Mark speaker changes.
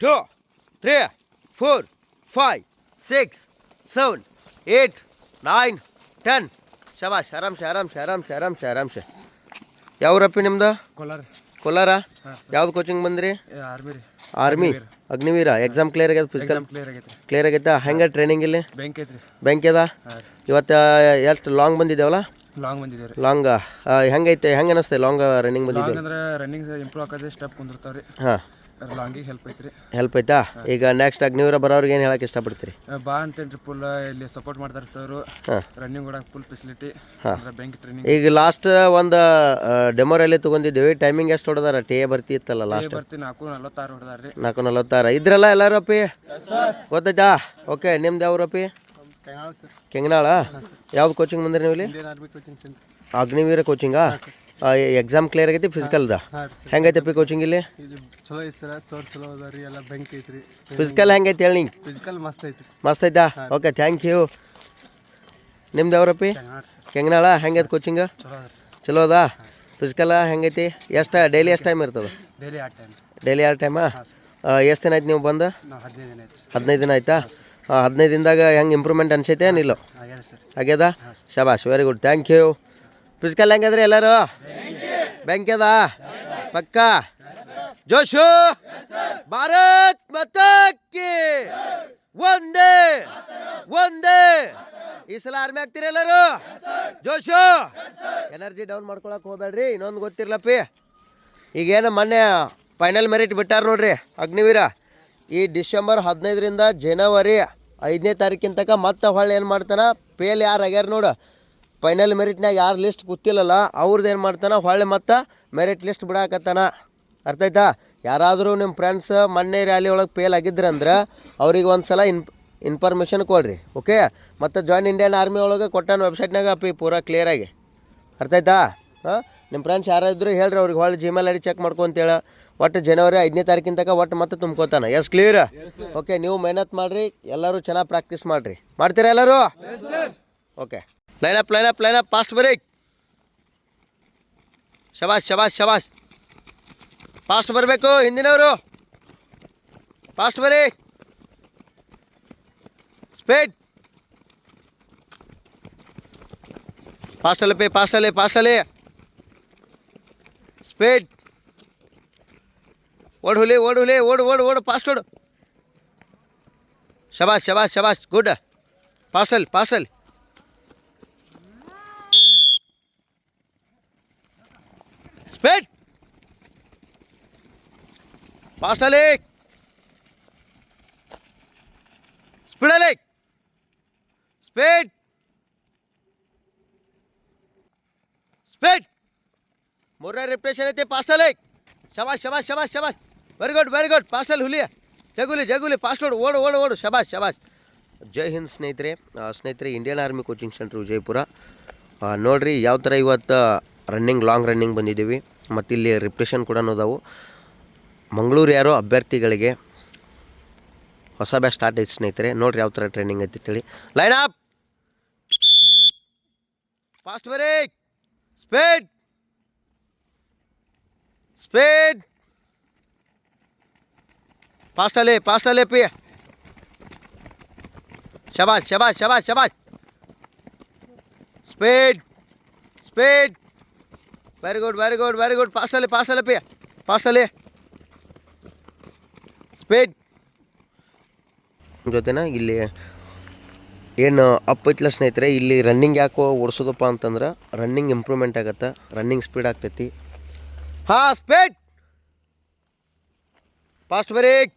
Speaker 1: Two three four five six seven eight nine ten ಶಬಾಷ್ ಆರಾಮ್ಸೆ ಆರಾಮ್ಸೆ ಆರಾಮ್ಸೆ ಆರಾಮ್ಸೆ ಯಾವ ಯಾವ್ರಪ್ಪಿ ನಿಮ್ದು?
Speaker 2: ಕೋಲಾರ.
Speaker 1: ಕೋಲಾರ? ಯಾವ್ದು ಕೋಚಿಂಗ್ ಬಂದ್ರಿ?
Speaker 2: ಆರ್ಮಿ ರೀ.
Speaker 1: ಆರ್ಮಿ ಅಗ್ನಿವೀರ ಎಕ್ಸಾಮ್ ಕ್ಲಿಯರ್ ಆಗ್ಯದ ಫಿಸಿಕಲ್
Speaker 2: ಕ್ಲಿಯರ್ ಆಗೈತೆ
Speaker 1: ಕ್ಲಿಯರ್ ಆಗೈತಾ. ಹೆಂಗೆ ಟ್ರೈನಿಂಗ್ ಇಲ್ಲಿ?
Speaker 2: ಬ್ಯಾಂಕ್ ಐತ್ರಿ.
Speaker 1: ಬ್ಯಾಂಕ್ ಅದ ಇವತ್ತು ಎಷ್ಟು ಲಾಂಗ್ ಬಂದಿದ್ದೇವಲ್ಲ
Speaker 2: ಲಾಂಗ್ ಬಂದಿದೆ ರೀ.
Speaker 1: ಲಾಂಗ್ ಹೆಂಗೈತೆ? ಹೆಂಗೆ ಅನಿಸ್ತೈತೆ? ಲಾಂಗ್ ರನ್ನಿಂಗ್ ಬಂದಿದ್ದೀವಿ
Speaker 2: ಅಂದ್ರೆ ರನ್ನಿಂಗ್ ಇಂಪ್ರೂವ್ ಆಗದೆ ಸ್ಟೆಪ್ ಕುಂದಿರ್ತಾವ್ರಿ.
Speaker 1: ಹಾಂ.
Speaker 2: ಲಾಂಗಿಗೆ ಹೆಲ್ಪ್ ಐತಾ?
Speaker 1: ಹೆಲ್ಪ್ ಆಯ್ತಾ ಈಗ ನೆಕ್ಸ್ಟ್ ಅಗ್ನಿವೀರ ಬರೋರಿಗೆ ಏನು ಹೇಳಕ್ಕೆ ಇಷ್ಟಪಡ್ತೀರಿ?
Speaker 2: ಬಾ ಅಂತೇನ್ರಿ ಫುಲ್ ಇಲ್ಲಿ ಸಪೋರ್ಟ್ ಮಾಡ್ತಾರೆ ಸರ್
Speaker 1: ಹಾಂ.
Speaker 2: ರನ್ನಿಂಗ್ ಓಡಕ್ಕೆ ಫುಲ್ ಫೆಸಿಲಿಟಿ ಬ್ಯಾಂಕ್ ಟ್ರೈನಿಂಗ್
Speaker 1: ಈಗ ಲಾಸ್ಟ್ ಒಂದು ಡೆಮೋ ರ್ಯಾಲಿ ತೊಗೊಂಡಿದ್ದೀವಿ. ಟೈಮಿಂಗ್ ಎಷ್ಟು ಹೊಡೆದಾರ? ಟೇ ಬರ್ತಿ ಇತ್ತಲ್ಲ ಲಾಸ್ಟ್
Speaker 2: ಬರ್ತಿ ನಾಲ್ಕು ನಲ್ವತ್ತಾರು ಹೊಡೆದಾರ್ರಿ.
Speaker 1: ನಾಲ್ಕು ನಲವತ್ತಾರು. ಇದ್ರಲ್ಲ ಎಲ್ಲರೂ ಅಪ್ಪಿ? ಗೊತ್ತಾಯ್ತಾ ಓಕೆ ನಿಮ್ದು ಯಾವ್ರು ಅಪ್ಪಿ? ಕೆಂಗನಾಳ ಯಾವ್ದು ಕೋಚಿಂಗ್ ಬಂದ್ರಿ ನೀವು ಇಲ್ಲಿ ಅಗ್ನಿವೀರ ಕೋಚಿಂಗಾ ಎಕ್ಸಾಮ್ ಕ್ಲಿಯರ್ ಆಗೈತಿ ಫಿಸಿಕಲ್ದ ಪಿ ಕೋಚಿಂಗ್ ಇಲ್ಲಿ?
Speaker 3: ಚಲೋ ಐತಿ ಸರ್ ಸರ್ ಚಲೋ ಅದ ರೀ ಎಲ್ಲ ಬೆಂಕ್ ಐತ್ರಿ.
Speaker 1: ಫಿಸಿಕಲ್ ಹೆಂಗೈತಿ ಹೇಳಿ ನಿಂಗೆ
Speaker 3: ಫಿಸಿಕಲ್ ಮಸ್ತ್ ಐತಿ
Speaker 1: ಮಸ್ತ್ ಐತಾ? ಓಕೆ ಥ್ಯಾಂಕ್ ಯು ನಿಮ್ದು ಯಾವ್ರಪ್ಪಿ? ಕೆಂಗನಾಳ ಹೆಂಗೈತೆ ಕೋಚಿಂಗ್
Speaker 2: ಚಲೋ ಅದಾ
Speaker 1: ಫಿಸಿಕಲ್ ಹೆಂಗೈತಿ? ಎಷ್ಟು ಡೈಲಿ ಎಷ್ಟು ಟೈಮ್ ಇರ್ತದೆ?
Speaker 2: ಡೈಲಿ ಆ? ಟೈಮ್
Speaker 1: ಎಷ್ಟು ದಿನ ಆಯ್ತು ನೀವು ಬಂದು?
Speaker 2: ಹದಿನೈದು ದಿನ
Speaker 1: ಆಯ್ತಾ ಹದಿನೈದು ದಿನದಾಗ ಹೆಂಗೆ ಇಂಪ್ರೂವ್ಮೆಂಟ್ ಅನ್ಸೈತೆ ಏನಿಲ್ಲ
Speaker 2: ಆಗ್ಯದ
Speaker 1: ಶಬಾಷ್ very good thank you physical ಹೆಂಗದ್ರಿ ಎಲ್ಲರೂ? ಬೆಂಕಿ ಅದ? ಪಕ್ಕ? ಜೋಶು? ಭಾರತ್ ಮತಕ್ಕೆ ಒಂದೇ! ಒಂದೇ! ಈ ಸಲ ಆರ್ಮಿ ಆಗ್ತೀರಿ ಎಲ್ಲರು? ಜೋಶು? ಎನರ್ಜಿ ಡೌನ್ ಮಾಡ್ಕೊಳಕ್ ಹೋಗ್ಬೇಡ್ರಿ, ಇನ್ನೊಂದು ಗೊತ್ತಿರ್ಲಪ್ಪಿ. ಈಗೇನು ಮೊನ್ನೆ ಫೈನಲ್ ಮೆರಿಟ್ ಬಿಟ್ಟಾರ ನೋಡ್ರಿ, ಅಗ್ನಿವೀರ. ಈ ಡಿಸೆಂಬರ್ ಹದಿನೈದರಿಂದ ಜನವರಿ ಐದನೇ ತಾರೀಕಿನ ತನಕ ಮತ್ತೆ ಹೊಳ್ಳಿ ಏನು ಮಾಡ್ತಾನ? ಪೇಲ್ ಯಾರು ಆಗ್ಯಾರ ನೋಡು. ಫೈನಲ್ ಮೆರಿಟ್ನಾಗ ಯಾರು ಲಿಸ್ಟ್ ಗೊತ್ತಿಲ್ಲಲ್ಲ ಅವ್ರದ್ದು ಏನು ಮಾಡ್ತಾನೆ? ಹೊಳ್ಳೆ ಮತ್ತು ಮೆರಿಟ್ ಲಿಸ್ಟ್ ಬಿಡಾಕತ್ತಾನ. ಅರ್ಥ ಆಯ್ತಾ? ಯಾರಾದರೂ ನಿಮ್ಮ ಫ್ರೆಂಡ್ಸ್ ಮೊನ್ನೆ ರ್ಯಾಲಿ ಒಳಗೆ ಫೇಲ್ ಆಗಿದ್ರಂದ್ರೆ ಅವ್ರಿಗೆ ಒಂದು ಸಲ ಇನ್ ಇನ್ಫಾರ್ಮೇಷನ್ ಕೊಡ್ರಿ ಓಕೆ ಮತ್ತು ಜಾಯಿನ್ ಇಂಡಿಯನ್ ಆರ್ಮಿ ಒಳಗೆ ಕೊಟ್ಟಾನ ವೆಬ್ಸೈಟ್ನಾಗ ಪಿ ಪೂರಾ ಕ್ಲಿಯರಾಗಿ ಅರ್ಥ ಆಯ್ತಾ? ಹಾಂ? ನಿಮ್ಮ ಫ್ರೆಂಡ್ಸ್ ಯಾರಾದರೂ ಹೇಳ್ರಿ ಅವ್ರಿಗೆ ಹೊಳ್ಳಿ ಜಿಮೇಲ್ ಐ ಡಿ ಚೆಕ್ ಮಾಡ್ಕೊಂತೇಳ ಒಟ್ಟು ಜನವರಿ ಐದನೇ ತಾರೀಕಿನ ತನಕ ಒಟ್ಟು ಮತ್ತೆ ತುಂಬ್ಕೋತಾನೆ. ಎಸ್ ಕ್ಲಿಯರ್ ಓಕೆ ನೀವು ಮೆಹನತ್ ಮಾಡಿರಿ ಎಲ್ಲರೂ ಚೆನ್ನಾಗಿ ಪ್ರಾಕ್ಟೀಸ್ ಮಾಡಿರಿ. ಮಾಡ್ತೀರಾ ಎಲ್ಲರೂ? Okay line up line up line up fast break ಶಬಾಷ್ ಶಬಾಷ್ ಶಬಾಷ್ ಫಾಸ್ಟ್ ಬರಬೇಕು ಹಿಂದಿನವರು ಫಾಸ್ಟ್ ಬರೀ ಸ್ಪೀಡ್ ಫಾಸ್ಟಲ್ಲಿ ಪೇ ಫಾಸ್ಟಲ್ಲಿ ಫಾಸ್ಟಲ್ಲಿ ಸ್ಪೀಡ್ ಓಡು ಹುಲಿ ಓಡು ಹುಲಿ ಓಡು ಓಡು ಓಡು ಫಾಸ್ಟ್ ಓಡು ಶಬಾಷ್ ಶಬಾಷ್ ಶಬಾಷ್ ಗುಡ್ ಫಾಸ್ಟಲ್ಲಿ ಫಾಸ್ಟಲ್ಲಿ ಸ್ಪೀಡ್ ಫಾಸ್ಟಲ್ಲಿ ಸ್ಪೀಡಲ್ಲಿ ಸ್ಪೀಡ್ ಸ್ಪೀಡ್ ಮೂರನೇ ರಿಪ್ರೇಷನ್ ಐತಿ ಫಾಸ್ಟಲ್ಲಿ ಶಬಾಷ್ ಶಬಾಷ್ ಶಬಾಷ್ ಶಬಾಷ್ ವೆರಿ ಗುಡ್ ವೆರಿ ಗುಡ್ ಫಾಸ್ಟಲ್ಲಿ ಹುಲಿಯ ಜಗುಲಿ ಜಗುಲಿ ಫಾಸ್ಟ್ ಓಡು ಓಡು ಓಡು ಓಡು ಶಬಾಷ್ ಜೈ ಹಿಂದ್ ಸ್ನೇಹಿತರೆ ಸ್ನೇಹಿತರೆ Indian army coaching centre Vijayapura ನೋಡ್ರಿ ಯಾವ ಥರ ಇವತ್ತು ರನ್ನಿಂಗ್ ಲಾಂಗ್ ರನ್ನಿಂಗ್ ಬಂದಿದ್ದೀವಿ. ಮತ್ತು ಇಲ್ಲಿ ರಿಪ್ಟೇಷನ್ ಕೂಡ ಅದಾವು. ಮಂಗಳೂರು ಯಾರೋ ಅಭ್ಯರ್ಥಿಗಳಿಗೆ ಹೊಸ ಬ್ಯಾಚ್ ಸ್ಟಾರ್ಟ್ ಐತೆ ಸ್ನೇಹಿತರೆ. ನೋಡ್ರಿ ಯಾವ ಥರ ಟ್ರೈನಿಂಗ್ ಐತಿ ಹೇಳಿ line up fast break speed speed ಫಾಸ್ಟಲ್ಲಿ ಫಾಸ್ಟಲ್ಲಿ ಪಿ ಶಬಾಷ್ ಶಬಾಷ್ ಶಬಾಷ್ ಶಬಾಷ್. Speed speed very good very good very good ಫಾಸ್ಟಲ್ಲಿ ಫಾಸ್ಟಲ್ಲಿ ಪಿ ಫಾಸ್ಟಲ್ಲಿ ಸ್ಪೀಡ್ ಜೊತೆನ ಇಲ್ಲಿ ಏನು ಅಪ್ ಐತ್ಲ ಸ್ನೇಹಿತರೆ ಇಲ್ಲಿ ರನ್ನಿಂಗ್ ಯಾಕೋ ಓಡಿಸೋದಪ್ಪ ಅಂತಂದ್ರೆ ರನ್ನಿಂಗ್ ಇಂಪ್ರೂವ್ಮೆಂಟ್ ಆಗತ್ತೆ ರನ್ನಿಂಗ್ ಸ್ಪೀಡ್ ಆಗ್ತೈತಿ. ಹಾಂ ಸ್ಪೀಡ್ ಫಾಸ್ಟ್ ಬ್ರೇಕ್